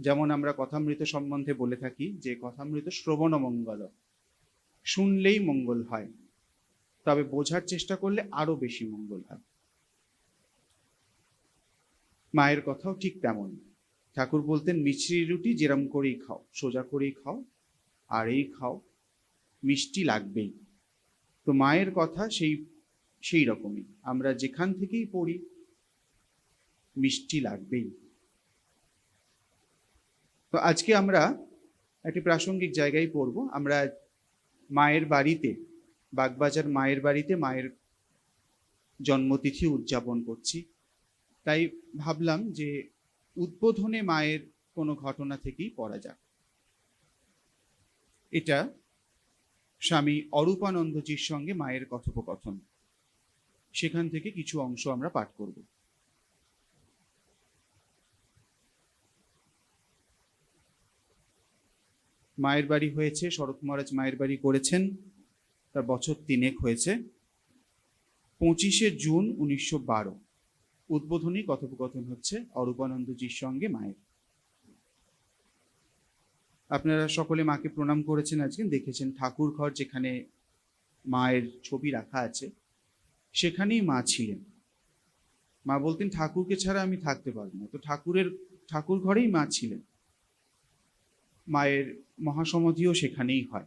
যেমন আমরা কথামৃত সম্বন্ধে বলে থাকি যে কথামৃত শ্রবণ মঙ্গল, শুনলেই মঙ্গল হয়। তবে বোঝার চেষ্টা করলে আরও বেশি মঙ্গল হয়। মায়ের কথাও ঠিক তেমন। ঠাকুর বলতেন, মিছরি রুটি যেরম করেই খাও, সোজা করেই খাও আর এই খাও, মিষ্টি লাগবেই। তো মায়ের কথা সেই সেই রকমই। আমরা যেখান থেকেই পড়ি, মিষ্টি লাগবেই। তো আজকে আমরা একটি প্রাসঙ্গিক জায়গায় পড়ব। আমরা মায়ের বাড়িতে, বাগবাজার মায়ের বাড়িতে মায়ের জন্মতিথি উদযাপন করছি। তাই ভাবলাম যে উদ্বোধনে মায়ের কোনো ঘটনা থেকেই পড়া যাক। এটা স্বামী অরূপানন্দজির সঙ্গে মায়ের কথোপকথন। সেখান থেকে কিছু অংশ আমরা পাঠ করব। মায়ের বাড়ি হয়েছে, শরৎ মহারাজ মায়ের বাড়ি করেছেন, তার বছর তিনেক হয়েছে। পঁচিশে জুন উনিশশো বারো, উদ্বোধনী কথোপকথন হচ্ছে অরূপানন্দজির সঙ্গে মায়ের। আপনারা সকলে মাকে প্রণাম করেছেন আজকে, দেখেছেন ঠাকুর ঘর যেখানে মায়ের ছবি রাখা আছে, সেখানেই মা ছিলেন। মা বলতেন, ঠাকুরকে ছাড়া আমি থাকতে পারব না। তো ঠাকুরের, ঠাকুর ঘরেই মা ছিলেন। মায়ের মহাসমাধিও সেখানেই হয়।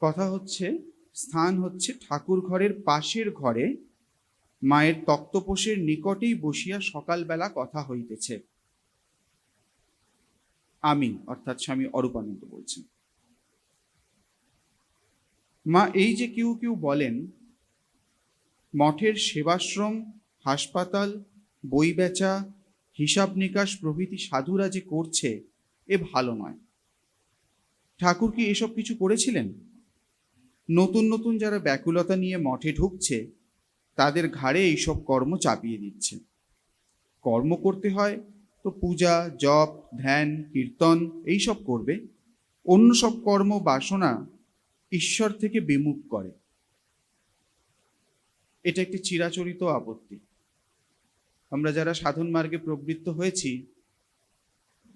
কথা হচ্ছে, স্থান হচ্ছে ঠাকুর ঘরের পাশের ঘরে, মায়ের তক্তপোষের নিকটেই বসিয়া সকালবেলা কথা হইতেছে। আমি, অর্থাৎ স্বামী অরূপানন্দ বলছেন। মা, এই যে কেউ কেউ বলেন, মঠের সেবাশ্রম, হাসপাতাল বই বেচা হিসাব নিকাশ প্রভৃতি সাধুরা যে করছে, এ ভালো নয়। ঠাকুর কি এসব কিছু করেছিলেন? নতুন নতুন যারা ব্যাকুলতা নিয়ে মঠে ঢুকছে, তাদের ঘাড়ে এইসব কর্ম চাপিয়ে দিচ্ছে। কর্ম করতে হয় তো পূজা, জপ, ধ্যান, কীর্তন এইসব করবে। অন্য সব কর্ম বাসনা ঈশ্বর থেকে বিমুখ করে। এটা একটি চিরাচরিত আপত্তি। আমরা যারা সাধন মার্গে প্রবৃত্ত হয়েছি,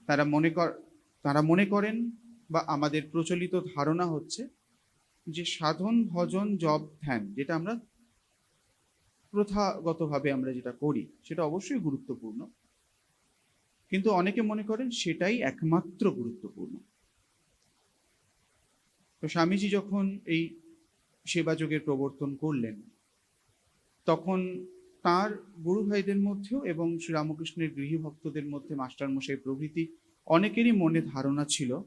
তারা মনে কর, তারা মনে করেন বা আমাদের প্রচলিত ধারণা হচ্ছে যে সাধন, ভজন জব ধ্যান, যেটা আমরা প্রথাগতভাবে আমরা যেটা করি, সেটা অবশ্যই গুরুত্বপূর্ণ। কিন্তু অনেকে মনে করেন সেটাই একমাত্র গুরুত্বপূর্ণ। তো স্বামীজি যখন এই সেবাযোগের প্রবর্তন করলেন, তখন তার গুরু ভাইদের মধ্যেও এবং শ্রীরামকৃষ্ণের গৃহী ভক্তদের মধ্যে মাস্টারমশাই প্রভৃতি অনেকেরই মনে ধারণা ছিল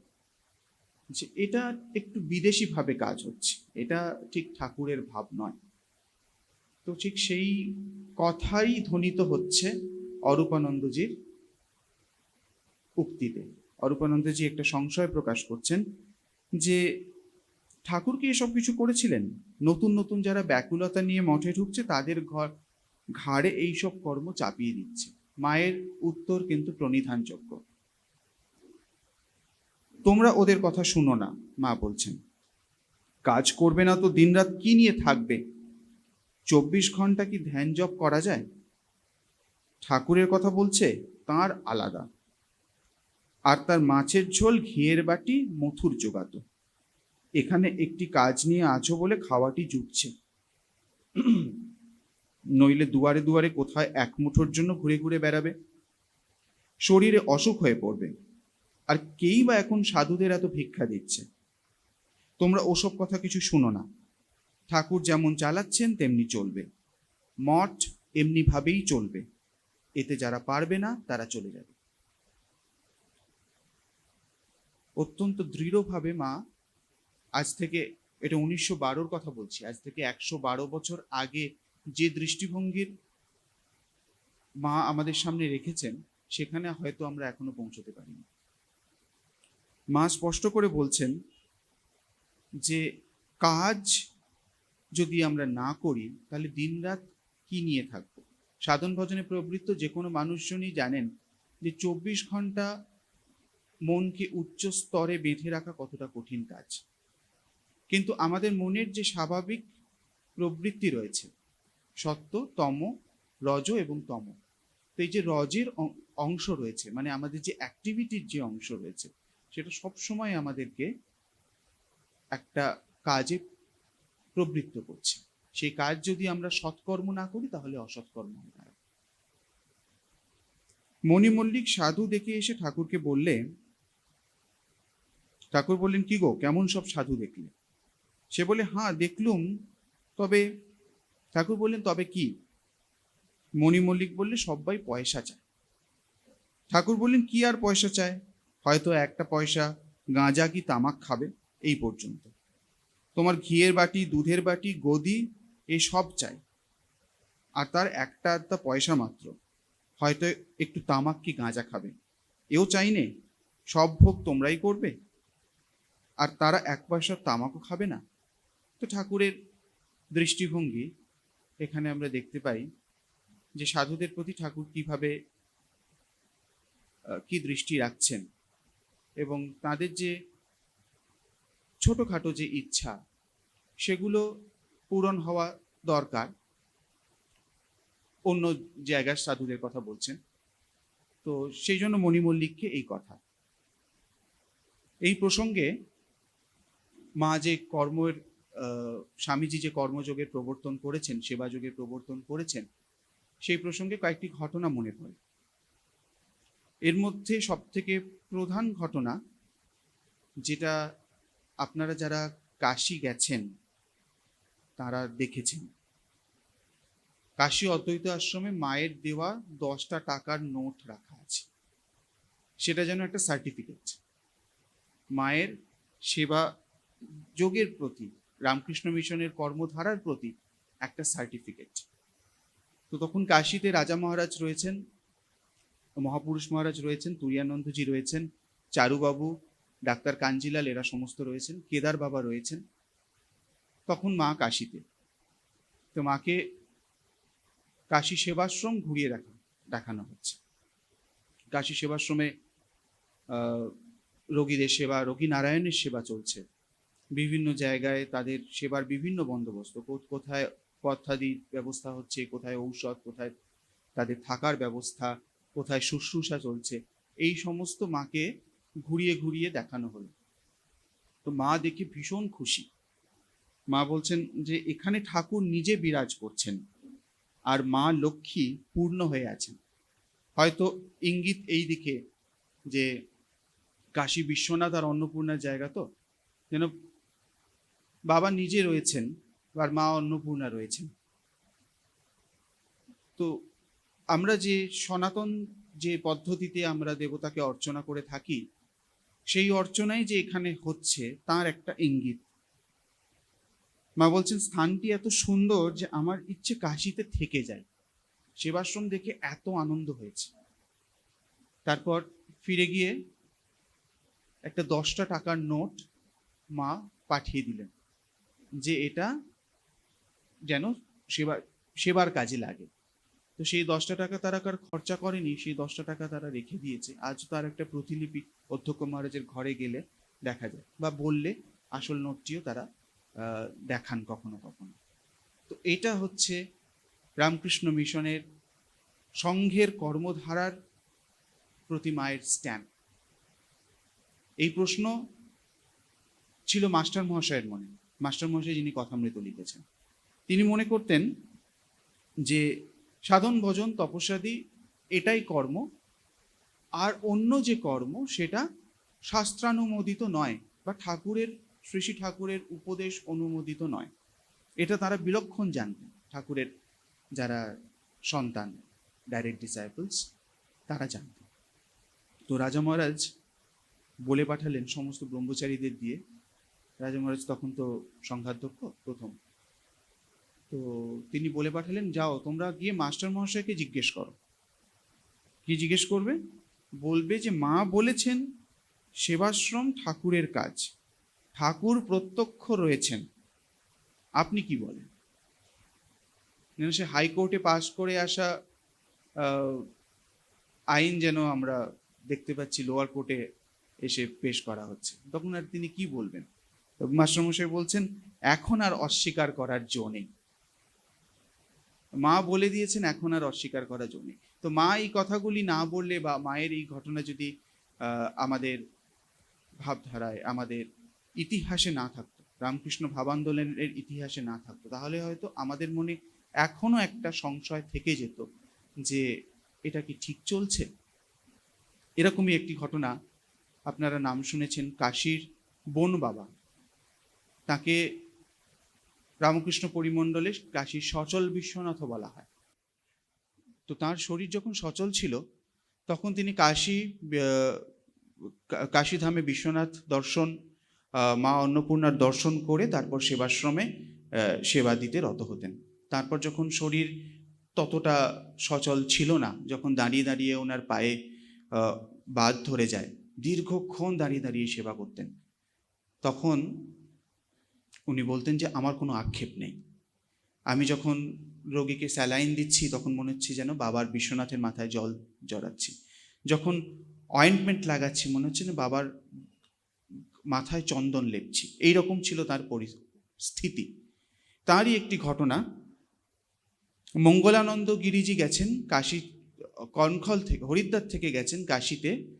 যে এটা একটু বিদেশিভাবে কাজ হচ্ছে। এটা ঠিক ঠাকুরের ভাব নয়। তো ঠিক সেই কথাই ধ্বনিত হচ্ছে অরূপানন্দজির উক্তিতে। অরূপানন্দজি একটা সংশয় প্রকাশ করছেন যে ঠাকুর কি এসব কিছু করেছিলেন? নতুন নতুন যারা ব্যাকুলতা নিয়ে মঠে ঢুকছে তাদের ঘর ঘাড়ে এইসব কর্ম চাপিয়ে দিচ্ছে। মায়ের উত্তর কিন্তু প্রণিধানযোগ্য। তোমরা ওদের কথা শুনো না, মা বলছেন। কাজ করবে না তো দিনরাত কি নিয়ে থাকবে? চব্বিশ ঘণ্টা কি ধ্যান জপ করা যায়? ঠাকুরের কথা বলছে, তার আলাদা। আর তার মাছের ঝোল, ঘিয়ের বাটি, মথুর জোগাতো। এখানে একটি কাজ নিয়ে আছো বলে খাওয়াটি জুটছে। নইলে দুয়ারে দুয়ারে কোথায় এক মুঠোর জন্য ঘুরে ঘুরে বেড়াবে? শরীরে অসুখ হয়ে পড়বে। আর কেই বা এখন সাধুদের এত ভিক্ষা দিচ্ছে? তোমরা ওসব কথা কিছু শুনো না। ঠাকুর যেমন চালাচ্ছেন, তেমনি চলবে। মঠ এমনিভাবেই চলবে। এতে যারা পারবে না, তারা চলে যাবে। অত্যন্ত দৃঢ়ভাবে মা, আজ থেকে, এটা উনিশশো বারোর কথা বলছি, আজ থেকে একশো বারো বছর আগে যে দৃষ্টিভঙ্গির মা আমাদের সামনে রেখেছেন, সেখানে হয়তো আমরা এখনও পৌঁছতে পারিনি। মা স্পষ্ট করে বলছেন যে, কাজ যদি আমরা না করি, তাহলে দিনরাত কি নিয়ে থাকব? সাধন ভজনে প্রবৃত্ত যে কোনো মানুষজনই জানেন যে চব্বিশ ঘণ্টা মনকে উচ্চ স্তরে বেঁধে রাখা কতটা কঠিন কাজ। কিন্তু আমাদের মনের যে স্বাভাবিক প্রবৃত্তি রয়েছে সত্য তম রজ এবং তম। তো এই যে রজের অংশ রয়েছে মানে আমাদের যে অ্যাক্টিভিটির যে অংশ রয়েছে, সেটা সবসময় আমাদেরকে একটা কাজে প্রবৃত্ত করছে। সেই কাজ যদি আমরা সৎকর্ম না করি, তাহলে অসৎকর্ম হয়ে মণি মল্লিক সাধু দেখে এসে ঠাকুরকে বললে ঠাকুর বললেন, কি গো, কেমন সব সাধু দেখলে? সে বলে হ্যাঁ দেখলুম, তবে ঠাকুর বললেন, তবে কি? মণি মল্লিক বললে সবাই পয়সা চায়। ঠাকুর বললেন, কি আর পয়সা চায়? হয়তো একটা পয়সা, গাঁজা কি তামাক খাবে? এই পর্যন্ত। তোমার ঘিয়ের বাটি, দুধের বাটি, গদি এই সব চাই। আর তার একটা আধটা পয়সা মাত্র। হয়তো একটু তামাক কি গাঁজা খাবে? এও চাই নে। সব ভোগ তোমরাই করবে। আর তারা এক পয়সা তামাকও খাবে না। তো ঠাকুরের দৃষ্টিভঙ্গি এখানে আমরা দেখতে পাই যে সাধুদের প্রতি ঠাকুর কীভাবে কি দৃষ্টি রাখছেন এবং তাদের যে ছোটখাটো যে ইচ্ছা, সেগুলো পূরণ হওয়া দরকার। অন্য জায়গার সাধুদের কথা বলছেন। তো সেই জন্য মণিমল্লিককে এই কথা। এই প্রসঙ্গে মা যে কর্মের স্বামীজি যে কর্মযোগের প্রবর্তন করেছেন, সেবাযোগের প্রবর্তন করেছেন, সেই প্রসঙ্গে কয়েকটি ঘটনা মনে পড়ে। এর মধ্যে সব থেকে প্রধান ঘটনা, যেটা আপনারা যারা কাশি গেছেন, তারা দেখেছেন। কাশী অদ্বৈত আশ্রমে মায়ের দেওয়া দশটা টাকার নোট রাখা আছে। সেটা যেন একটা সার্টিফিকেট মায়ের সেবা যোগের প্রতি রামকৃষ্ণ মিশনের কর্মধারার প্রতি একটা সার্টিফিকেট তো তখন কাশীতে রাজা মহারাজ রয়েছেন, মহাপুরুষ মহারাজ রয়েছেন, তুরিয়ানন্দজি রয়েছেন, চারুবাবু, ডাক্তার কাঞ্জিলাল এরা সমস্ত রয়েছেন, কেদার বাবা রয়েছেন। তখন মা কাশীতে। তো মাকে কাশী সেবাশ্রম ঘুরিয়ে দেখা দেখানো হচ্ছে। কাশী সেবাশ্রমে রোগীদের সেবা, রোগী নারায়ণের সেবা চলছে। বিভিন্ন জায়গায় তাদের সেবার বিভিন্ন বন্দোবস্ত। কোথায় পথ্যাদি ব্যবস্থা হচ্ছে, কোথায় ঔষধ, কোথায় তাদের থাকার ব্যবস্থা, কোথায় শুশ্রূষা চলছে, এই সমস্ত মাকে ঘুরিয়ে ঘুরিয়ে দেখানো হলো। তো মা দেখে ভীষণ খুশি। মা বলছেন যে, এখানে ঠাকুর নিজে বিরাজ করছেন আর মা লক্ষ্মী পূর্ণ হয়ে আছেন। হয়তো ইঙ্গিত এই দিকে যে, কাশী বিশ্বনাথ আর অন্নপূর্ণার জায়গা তো? যেন বাবা নিজে রয়েছেন, আর মা অন্নপূর্ণা রয়েছেন। তো আমরা যে সনাতন যে পদ্ধতিতে আমরা দেবতাকে অর্চনা করে থাকি, সেই অর্চনাই যে এখানে হচ্ছে, তার একটা ইঙ্গিত। মা বলছেন, স্থানটি এত সুন্দর যে আমার ইচ্ছে কাশিতে থেকে যায়। সেবাশ্রম দেখে এত আনন্দ হয়েছে। তারপর ফিরে গিয়ে একটা দশটা টাকার নোট মা পাঠিয়ে দিলেন। যে এটা যেন সেবা, সেবার কাজে লাগে। তো সেই দশটা টাকা তারা কার খরচা করেনি, সেই দশটা টাকা তারা রেখে দিয়েছে। আজ তার একটা প্রতিলিপি অধ্যক্ষ মহারাজের ঘরে গেলে দেখা যায় বা বললে আসল নোটটিও তারা দেখান কখনো কখনো। তো এটা হচ্ছে রামকৃষ্ণ মিশনের সংঘের কর্মধারার প্রতি মায়ের স্ট্যাম্প। এই প্রশ্ন ছিল মাস্টার মহাশয়ের মনে। মাস্টার মহাশয় যিনি কথামৃত লিখেছেন, তিনি মনে করতেন যে সাধন, ভজন, তপস্যাদি এটাই কর্ম, আর অন্য যে কর্ম সেটা শাস্ত্রানুমোদিত নয় বা ঠাকুরের শ্রী শ্রী ঠাকুরের উপদেশ অনুমোদিত নয়। এটা তারা বিলক্ষণ জানতেন। ঠাকুরের যারা সন্তান ডাইরেক্ট ডিসাইপলস তারা জানতেন। তো রাজা মহারাজ বলে পাঠালেন সমস্ত ব্রহ্মচারীদের দিয়ে রাজা মহারাজ তখন তো সংঘাধ্যক্ষ প্রথম। তো তিনি বলে পাঠালেন, যাও, তোমরা গিয়ে মাস্টার মহাশয়কে জিজ্ঞেস করো। কি জিজ্ঞেস করবে? বলবে যে, মা বলেছেন, সেবাশ্রম ঠাকুরের কাজ। ঠাকুর প্রত্যক্ষ রয়েছেন। আপনি কি বলেন? যেন সে হাইকোর্টে পাশ করে আসা আইন যেন আমরা দেখতে পাচ্ছি, লোয়ার কোর্টে এসে পেশ করা হচ্ছে। তখন আর তিনি কি বলবেন? মাস্টারমশাই বলছেন, এখন আর অস্বীকার করার জো নেই। মা বলে দিয়েছেন, এখন আর অস্বীকার করা জন্য তো মা এই কথাগুলি না বললে বা মায়ের এই ঘটনা যদি আমাদের ভাবধারায়, আমাদের ইতিহাসে না থাকতো, রামকৃষ্ণ ভাবান্দোলনের ইতিহাসে না থাকতো, তাহলে হয়তো আমাদের মনে এখনও একটা সংশয় থেকে যেত যে এটা কি ঠিক চলছে? এরকমই একটি ঘটনা আপনারা নাম শুনেছেন, কাশীর বন বাবা তাকে রামকৃষ্ণ পরিমণ্ডলে কাশীর সচল বিশ্বনাথও বলা হয়। তো তার শরীর যখন সচল ছিল, তখন তিনি কাশী কাশীধামে বিশ্বনাথ দর্শন মা অন্নপূর্ণার দর্শন করে তারপর সেবাশ্রমে সেবা দিতে রত হতেন। তারপর যখন শরীর ততটা সচল ছিল না, যখন দাঁড়িয়ে দাঁড়িয়ে ওনার পায়ে বাদ ধরে যায়, দীর্ঘক্ষণ দাঁড়িয়ে দাঁড়িয়ে সেবা করতেন। তখন উনি বলতেন যে, আমার কোনো আক্ষেপ নেই। আমি যখন রোগীকে স্যালাইন দিচ্ছি, তখন মনে হচ্ছে যেন বাবার বিশ্বনাথের মাথায় জল জড়াচ্ছি। যখন অয়েন্টমেন্ট লাগাচ্ছি, মনে হচ্ছে না বাবার মাথায় চন্দন লেপছি। এই রকম ছিল তার পরিস্থিতি। তারই একটি ঘটনা। মঙ্গলানন্দ গিরিজি গেছেন কাশী কনখল থেকে, হরিদ্বার থেকে গেছেন কাশীতে।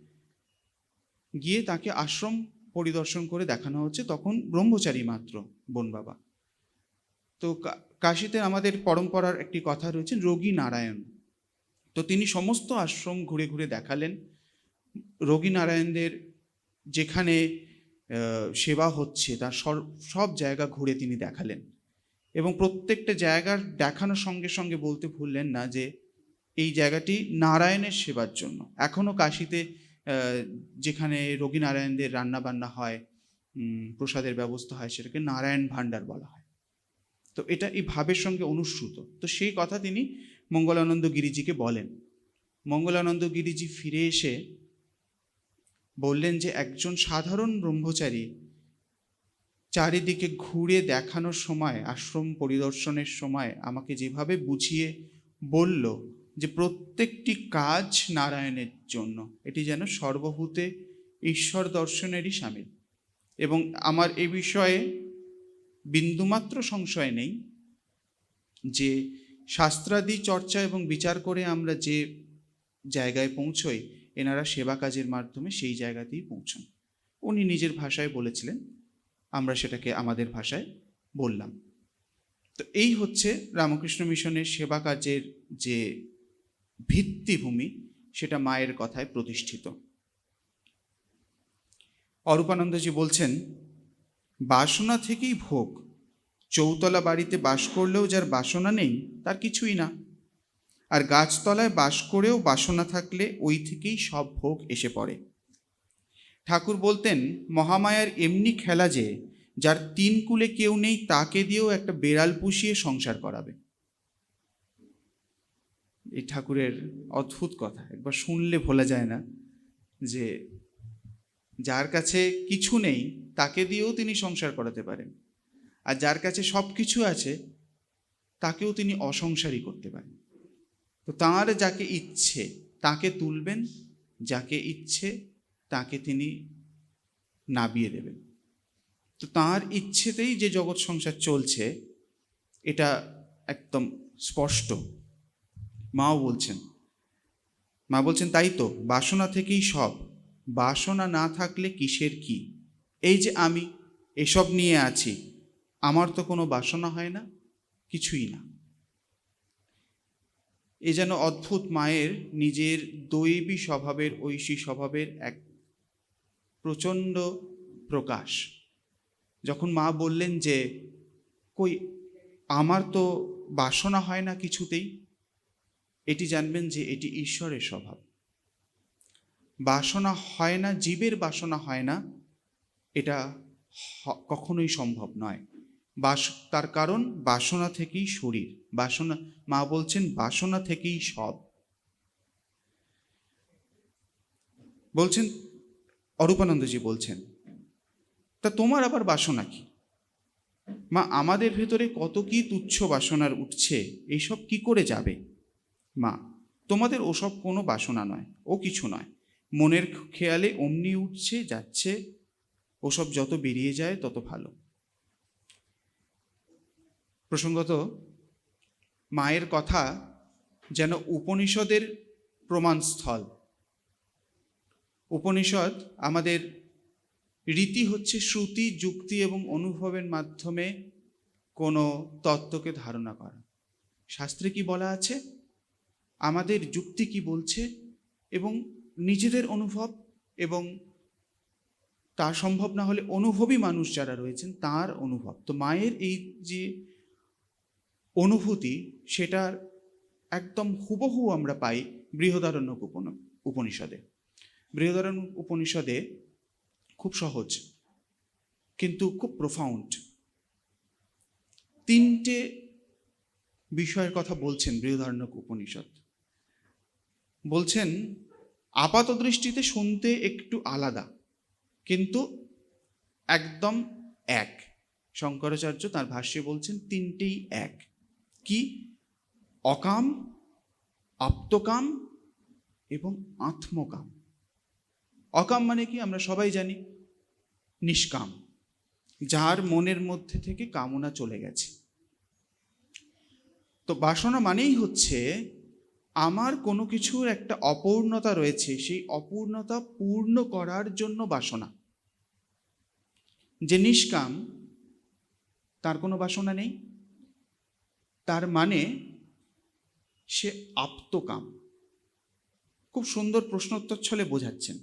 গিয়ে তাকে আশ্রম পরিদর্শন করে দেখানো হচ্ছে, তখন ব্রহ্মচারী মাত্র, বোন বাবা। তো কাশীতে আমাদের পরম্পরার একটি কথা রয়েছে, রোগী নারায়ণ। তো তিনি সমস্ত আশ্রম ঘুরে ঘুরে দেখালেন। রোগী নারায়ণদের যেখানে সেবা হচ্ছে, তার সব জায়গা ঘুরে তিনি দেখালেন। এবং প্রত্যেকটা জায়গার দেখানোর সঙ্গে সঙ্গে বলতে ভুললেন না যে, এই জায়গাটি নারায়ণের সেবার জন্য। এখনও কাশীতে যেখানে রোগী নারায়ণদের রান্না বান্না হয় প্রসাদের ব্যবস্থা হয় সেটাকে নারায়ণ ভাণ্ডার বলা হয়। তো এটা এই ভাবের সঙ্গে অনুসৃত। তো সেই কথা তিনি মঙ্গলানন্দ গিরিজিকে বলেন। মঙ্গলানন্দ গিরিজি ফিরে এসে বললেন যে, একজন সাধারণ ব্রহ্মচারী চারিদিকে ঘুরে দেখানোর সময়, আশ্রম পরিদর্শনের সময় আমাকে যেভাবে বুঝিয়ে বলল যে প্রত্যেকটি কাজ নারায়ণের জন্য। এটি যেন সর্বভূতে ঈশ্বর দর্শনেরই সামিল। এবং আমার এ বিষয়ে বিন্দুমাত্র সংশয় নেই যে শাস্ত্রাদি চর্চা এবং বিচার করে আমরা যে জায়গায় পৌঁছই, এনারা সেবা কাজের মাধ্যমে সেই জায়গাতেই পৌঁছন। উনি নিজের ভাষায় বলেছিলেন, আমরা সেটাকে আমাদের ভাষায় বললাম। তো এই হচ্ছে রামকৃষ্ণ মিশনের সেবা কাজের যে ভিত্তিভূমি সেটা মায়ের কথায় প্রতিষ্ঠিত। অরূপানন্দজি বলছেন, বাসনা থেকেই ভোগ। চৌতলা বাড়িতে বাস করলেও যার বাসনা নেই, তার কিছুই না। আর গাছতলায় বাস করেও বাসনা থাকলে ওই থেকেই সব ভোগ এসে পড়ে। ঠাকুর বলতেন, মহামায়ার এমনি খেলা যে, যার তিন কুলে কেউ নেই তাকে দিয়েও একটা বেড়াল পুষিয়ে সংসার করাবে। এই ঠাকুরের অদ্ভুত কথা। একবার শুনলে ভোলা যায় না যে যার কাছে কিছু নেই, তাকে দিয়েও তিনি সংসার করাতে পারেন। আর যার কাছে সব কিছু আছে, তাকেও তিনি অসংসারী করতে পারেন। তো তাঁর যাকে ইচ্ছে, তাকে তুলবেন, যাকে ইচ্ছে, তাকে তিনি নাবিয়ে দেবেন। তো তাঁর ইচ্ছেতেই যে জগৎ সংসার চলছে, এটা একদম স্পষ্ট। মাও বলছেন। মা বলছেন, তাই তো, বাসনা থেকেই সব। বাসনা না থাকলে কিসের কি? এই যে আমি, এসব নিয়ে আছি, আমার তো কোনো বাসনা হয় না, কিছুই না। এ যেন অদ্ভুত মায়ের নিজের দৈবী স্বভাবের, ঐশী স্বভাবের এক প্রচণ্ড প্রকাশ। যখন মা বললেন যে, কই, আমার তো বাসনা হয় না কিছুতেই এটি জানবেন যে এটি ঈশ্বরের স্বভাব। বাসনা হয় না, জীবের বাসনা হয় না, এটা কখনোই সম্ভব নয়। বাস, তার কারণ বাসনা থেকেই শরীর, বাসনা, মা বলছেন বাসনা থেকেই সব। বলছেন, অরূপানন্দজি বলছেন, তা তোমার আবার বাসনা কি? মা, আমাদের ভেতরে কত কি তুচ্ছ বাসনার উঠছে এইসব কি করে যাবে? মা, তোমাদের ওসব কোনো বাসনা নয়, ও কিছু নয়। মনের খেয়ালে অমনি উঠছে, যাচ্ছে, ওসব যত বেরিয়ে যায় তত ভালো। প্রসঙ্গত, মায়ের কথা যেন উপনিষদের প্রমাণস্থল। উপনিষদ আমাদের রীতি হচ্ছে শ্রুতি, যুক্তি এবং অনুভবের মাধ্যমে কোনো তত্ত্বকে ধারণা করা। শাস্ত্রে কি বলা আছে? আমাদের যুক্তি কি বলছে এবং নিজেদের অনুভব এবং তা সম্ভব না হলে অনুভবী মানুষ যারা রয়েছেন তার অনুভব। তো মায়ের এই যে অনুভূতি, সেটার একদম হুবহু আমরা পাই বৃহদারণ্য উপনিষদে। বৃহদারণ্য উপনিষদে খুব সহজ, কিন্তু খুব প্রোফাউন্ড তিনটে বিষয়ের কথা বলছেন বৃহদারণ্যক উপনিষদ। বলছেন, আপাত দৃষ্টিতে শুনতে একটু আলাদা, কিন্তু একদম এক। শঙ্করাচার্য তার ভাষ্যে বলছেন, তিনটেই এক। কি? অকাম, আপ্তকাম এবং আত্মকাম। অকাম মানে কি? আমরা সবাই জানি, নিষ্কাম, যার মনের মধ্যে থেকে কামনা চলে গেছে। তো বাসনা মানেই হচ্ছে আমার কোনো কিছুর একটা অপূর্ণতা রয়েছে, সেই অপূর্ণতা পূর্ণ করার জন্য বাসনা। যে নিষ্কাম, তার কোনো বাসনা নেই। তার মানে সে আপ্তকাম। খুব সুন্দর প্রশ্নোত্তর ছলে বোঝাচ্ছেন।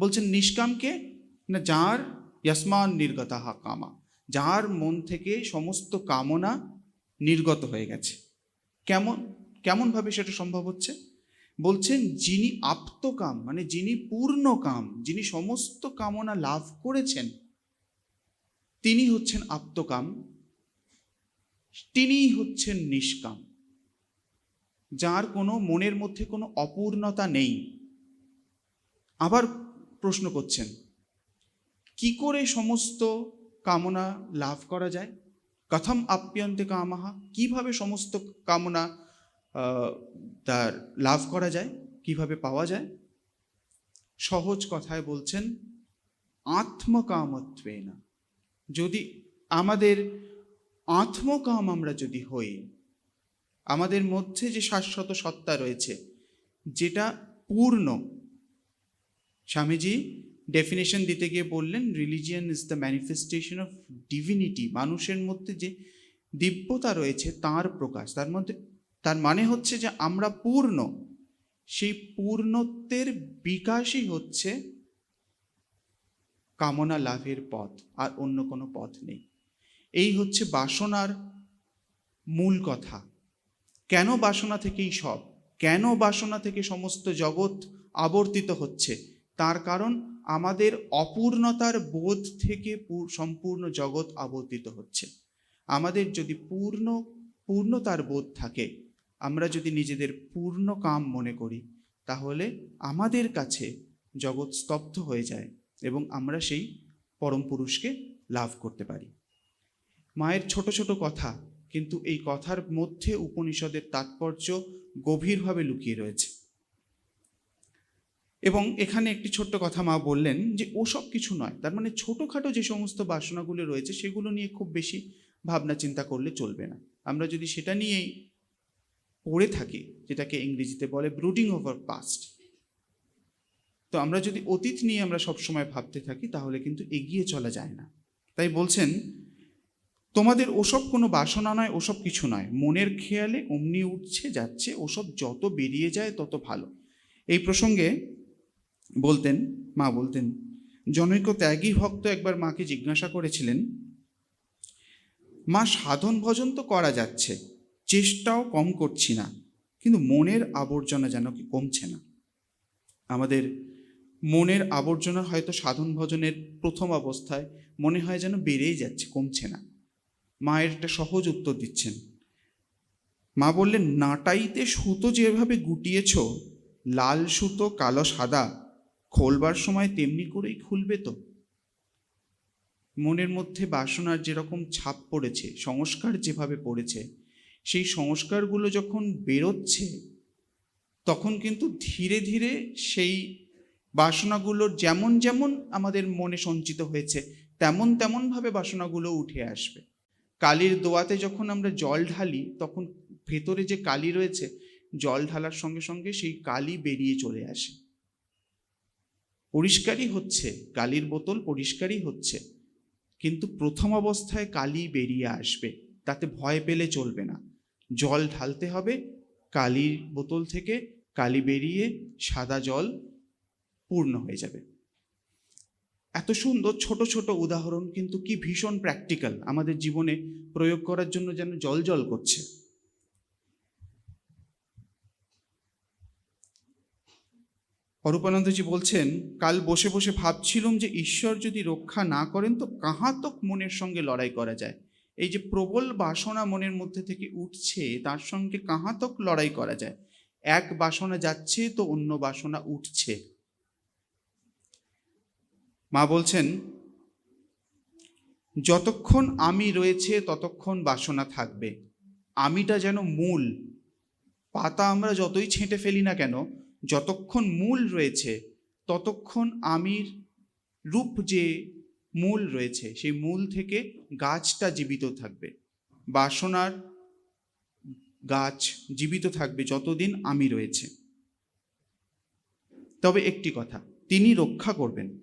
বলছেন নিষ্কামকে না, যার ইয়াসমান নির্গতাহা কামা। যার মন থেকে সমস্ত কামনা নির্গত হয়ে গেছে। কেমন? কেমনভাবে সেটা সম্ভব হচ্ছে? বলছেন, যিনি আপ্তকাম মানে যিনি পূর্ণ কাম যিনি সমস্ত কামনা লাভ করেছেন, তিনি হচ্ছেন আপ্তকাম তিনিই হচ্ছেন নিষ্কাম। যার কোনো মনের মধ্যে কোনো অপূর্ণতা নেই। আবার প্রশ্ন করছেন, কি করে সমস্ত কামনা লাভ করা যায়? কথম আপ্যন্তে কামাহা, কীভাবে সমস্ত কামনা তার লাভ করা যায়, কীভাবে পাওয়া যায়? সহজ কথায় বলছেন আত্মকামত্বে না যদি আমাদের আত্মকাম আমরা যদি হই, আমাদের মধ্যে যে শাশ্বত সত্তা রয়েছে, যেটা পূর্ণ, স্বামীজি ডেফিনেশন দিতে গিয়ে বললেন religion is the manifestation of divinity মানুষের মধ্যে যে দিব্যতা রয়েছে, তার প্রকাশ, তার মধ্যে তার মানে হচ্ছে যে আমরা পূর্ণ। সেই পূর্ণত্বের বিকাশই হচ্ছে কামনা লাভের পথ, আর অন্য কোনো পথ নেই। এই হচ্ছে বাসনার মূল কথা। কেন বাসনা থেকেই সব? কেন বাসনা থেকে সমস্ত জগৎ আবর্তিত হচ্ছে? তার কারণ আমাদের অপূর্ণতার বোধ থেকে সম্পূর্ণ জগৎ আবর্তিত হচ্ছে। আমাদের যদি পূর্ণ, পূর্ণতার বোধ থাকে আমরা যদি নিজেদের পূর্ণ কাম মনে করি, তাহলে আমাদের কাছে জগৎ স্তব্ধ হয়ে যায় এবং আমরা সেই পরম পুরুষকে লাভ করতে পারি। মায়ের ছোট ছোট কথা কিন্তু এই কথার মধ্যে উপনিষদের তাৎপর্য গভীরভাবে লুকিয়ে রয়েছে। এবং এখানে একটি ছোট্ট কথা মা বললেন যে ওসব কিছু নয়, তার মানে ছোটোখাটো যে সমস্ত বাসনাগুলো রয়েছে, সেগুলো নিয়ে খুব বেশি ভাবনা চিন্তা করলে চলবে না। আমরা যদি সেটা নিয়েই পড়ে থাকি, যেটাকে ইংরেজিতে বলে ব্রুডিং ওভার পাস্ট তো আমরা যদি অতীত নিয়ে আমরা সবসময় ভাবতে থাকি, তাহলে কিন্তু এগিয়ে চলা যায় না। তাই বলছেন, তোমাদের ওসব কোনো বাসনা নয়, ওসব কিছু নয়। মনের খেয়ালে অমনি উঠছে, যাচ্ছে, ওসব যত বেরিয়ে যায়, তত ভালো। এই প্রসঙ্গে বলতেন, মা বলতেন, জনৈক ত্যাগী ভক্ত একবার মাকে জিজ্ঞাসা করেছিলেন, মা, সাধন ভজন তো করা যাচ্ছে চেষ্টাও কম করছি না, কিন্তু মনের আবর্জনা যেন কি কমছে না। আমাদের মনের আবর্জনা হয়তো সাধন ভজনের প্রথম অবস্থায় মনে হয় যেন বেড়েই যাচ্ছে, কমছে না। মায়ের একটা সহজ উত্তর দিচ্ছেন। মা বললেন, নাটাইতে সুতো যেভাবে গুটিয়েছ, লাল সুতো, কালো সাদা, খোলবার সময় তেমনি করেই খুলবে তো? মনের মধ্যে বাসনার যেরকম ছাপ পড়েছে, সংস্কার যেভাবে পড়েছে সেই সংস্কারগুলো যখন বেরোচ্ছে, তখন কিন্তু ধীরে ধীরে সেই বাসনাগুলোর যেমন যেমন আমাদের মনে সঞ্চিত হয়েছে, তেমন তেমনভাবে বাসনাগুলো উঠে আসবে। কালির দোয়াতে যখন আমরা জল ঢালি, তখন ভেতরে যে কালি রয়েছে, জল ঢালার সঙ্গে সঙ্গে সেই কালি বেরিয়ে চলে আসে। পরিষ্কারই হচ্ছে, কালির বোতল পরিষ্কারই হচ্ছে, কিন্তু প্রথম অবস্থায় কালি বেরিয়ে আসবে, তাতে ভয় পেলে চলবে না। জল ঢালতে হবে, কালির বোতল থেকে কালি বেরিয়ে সাদা জল পূর্ণ হয়ে যাবে। এত সুন্দর ছোট ছোট উদাহরণ কিন্তু কি ভীষণ প্র্যাকটিক্যাল আমাদের জীবনে প্রয়োগ করার জন্য যেন জল জল করছে। অরূপানন্দজি বলছেন, কাল বসে বসে ভাবছিলাম যে ঈশ্বর যদি রক্ষা না করেন তো কাহাতক মনের সঙ্গে লড়াই করা যায়। এই যে প্রবল বাসনা মনের মধ্যে থেকে উঠছে, তার সঙ্গে কাহাতক লড়াই করা যায়। এক বাসনা যাচ্ছে তো অন্য বাসনা উঠছে। মা বলছেন, যতক্ষণ আমি রয়েছে, ততক্ষণ বাসনা থাকবে। আমিটা যেন মূল। পাতা আমরা যতই ছেঁটে ফেলি না কেন, যতক্ষণ মূল রয়েছে, ততক্ষণ আমির রূপ যে মূল রয়েছে। সেই মূল থেকে গাছটা জীবিত থাকবে। বাসনার গাছ জীবিত থাকবে যতদিন আমি রয়েছে। তবে একটি কথা, তিনি রক্ষা করবেন।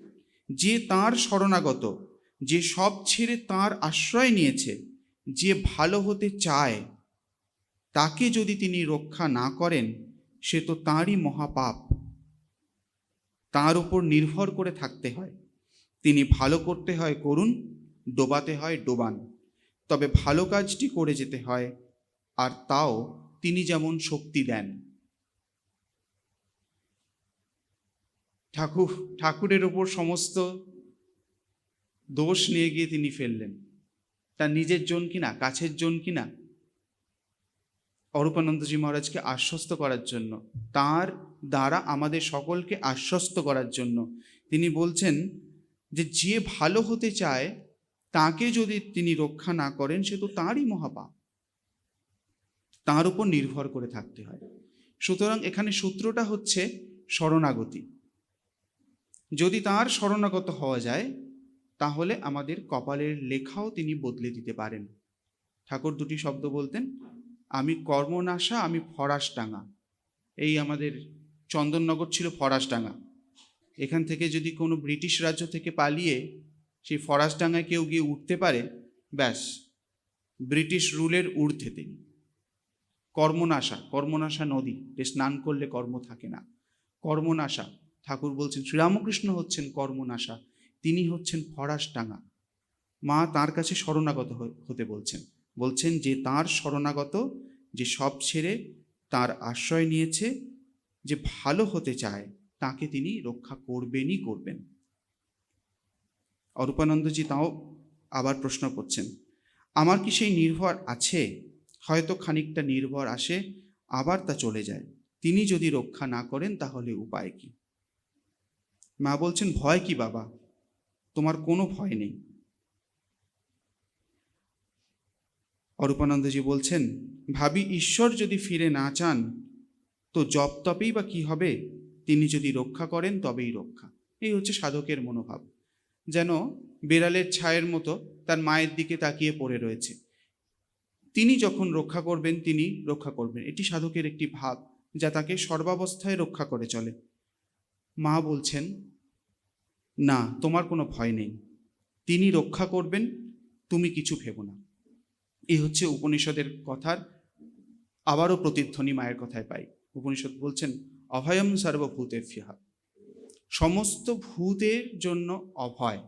যে তার শরণাগত, যে সব ছেড়ে তার আশ্রয় নিয়েছে, যে ভালো হতে চায়, তাকে যদি তিনি রক্ষা না করেন, সে তো তাঁরই মহাপাপ। তার উপর নির্ভর করে থাকতে হয়। তিনি ভালো করতে হয় করুন, ডোবাতে হয় ডোবান। তবে ভালো কাজটি করে যেতে হয়, আর তাও তিনি যেমন শক্তি দেন। ঠাকুর, ঠাকুরের ওপর সমস্ত দোষ নিয়ে গিয়ে তিনি ফেললেন। তার নিজের জন কিনা, কাছের জন কিনা? অরূপানন্দজি মহারাজকে আশ্বস্ত করার জন্য, তার দ্বারা আমাদের সকলকে আশ্বস্ত করার জন্য তিনি বলছেন যে যে ভালো হতে চায়, তাকে যদি তিনি রক্ষা না করেন, সে তো তাঁরই মহাপাপ। তার উপর নির্ভর করে থাকতে হয়। সুতরাং এখানে সূত্রটা হচ্ছে শরণাগতি। যদি তার শরণাগত হওয়া যায়, তাহলে আমাদের কপালের লেখাও তিনি বদলে দিতে পারেন। ঠাকুর দুটি শব্দ বলতেন, আমি কর্মনাশা, আমি ফরাসডাঙ্গা। এই আমাদের চন্দননগর ছিল ফরাসডাঙ্গা। এখান থেকে যদি কোনো ব্রিটিশ রাজ্য থেকে পালিয়ে সেই ফরাসডাঙ্গায় কেউ গিয়ে উঠতে পারে, ব্যাস, ব্রিটিশ রুলের ঊর্ধ্বে তিনি। কর্মনাশা কর্মনাশা নদী, যে স্নান করলে কর্ম থাকে না। কর্মনাশা, ঠাকুর বলছেন, শ্রীরামকৃষ্ণ হচ্ছেন কর্মনাশা, তিনি হচ্ছেন ফরাসডাঙ্গা। মা তার কাছে শরণাগত হতে বলছেন। বলছেন যে তার শরণাগত, যে সব ছেড়ে তার আশ্রয় নিয়েছে, যে ভালো হতে চায় তাকে তিনি রক্ষা করবেনই করবেন। অরূপানন্দজি তাও আবার প্রশ্ন করছেন, আমার কি সেই নির্ভর আছে? হয়তো খানিকটা নির্ভর আসে, আবার তা চলে যায়। তিনি যদি রক্ষা না করেন, তাহলে উপায় কি? মা বলছেন, ভয় কি বাবা? তোমার কোনো ভয় নেই। অরূপানন্দজি বলছেন, ভাবি, ঈশ্বর যদি ফিরে না চান, তো জপ তপেই বা কি হবে? তিনি যদি রক্ষা করেন তবেই রক্ষা। এই হচ্ছে সাধকের মনোভাব। যেন বেড়ালের ছায়ের মতো তার মায়ের দিকে তাকিয়ে পড়ে রয়েছে। তিনি যখন রক্ষা করবেন, তিনি রক্ষা করবেন। এটি সাধকের একটি ভাব যা তাকে সর্বাবস্থায় রক্ষা করে চলে। মা বলছেন, না, তোমার কোনো ভয় নেই। তিনি রক্ষা করবেন, তুমি কিছু ভেবো না। এই হচ্ছে উপনিষদের কথার আবারও প্রতিধ্বনি মায়ের কথায় পাই। উপনিষদ বলছেন অভয়ম সর্বভূতের ফিহা সমস্ত ভূতের জন্য অভয়।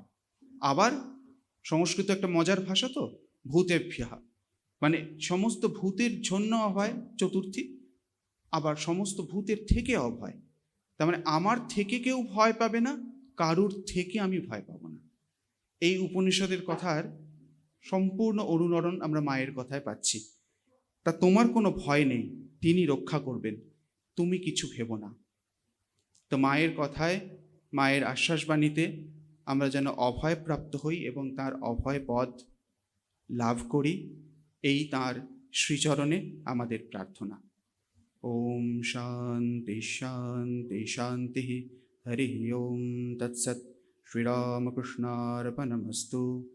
আবার সংস্কৃত একটা মজার ভাষা তো ভূতের ফিহা মানে সমস্ত ভূতের জন্য অভয়, চতুর্থী। আবার সমস্ত ভূতের থেকে অভয়। তার মানে আমার থেকে কেউ ভয় পাবে না, কারুর থেকে আমি ভয় পাবো না। এই উপনিষদের কথার সম্পূর্ণ অনুরণন আমরা মায়ের কথায় পাচ্ছি। তা তোমার কোনো ভয় নেই, তিনি রক্ষা করবেন। তুমি কিছু ভেবো না। তো মায়ের কথায়, মায়ের আশ্বাসবাণীতে আমরা যেন অভয় প্রাপ্ত হই এবং তার অভয় পদ লাভ করি, এই তার শ্রীচরণে আমাদের প্রার্থনা। ওম শান্তি শান্তি শান্তি, হরি ওম, তৎসৎ। শ্রীরামকৃষ্ণার্পণমস্তু।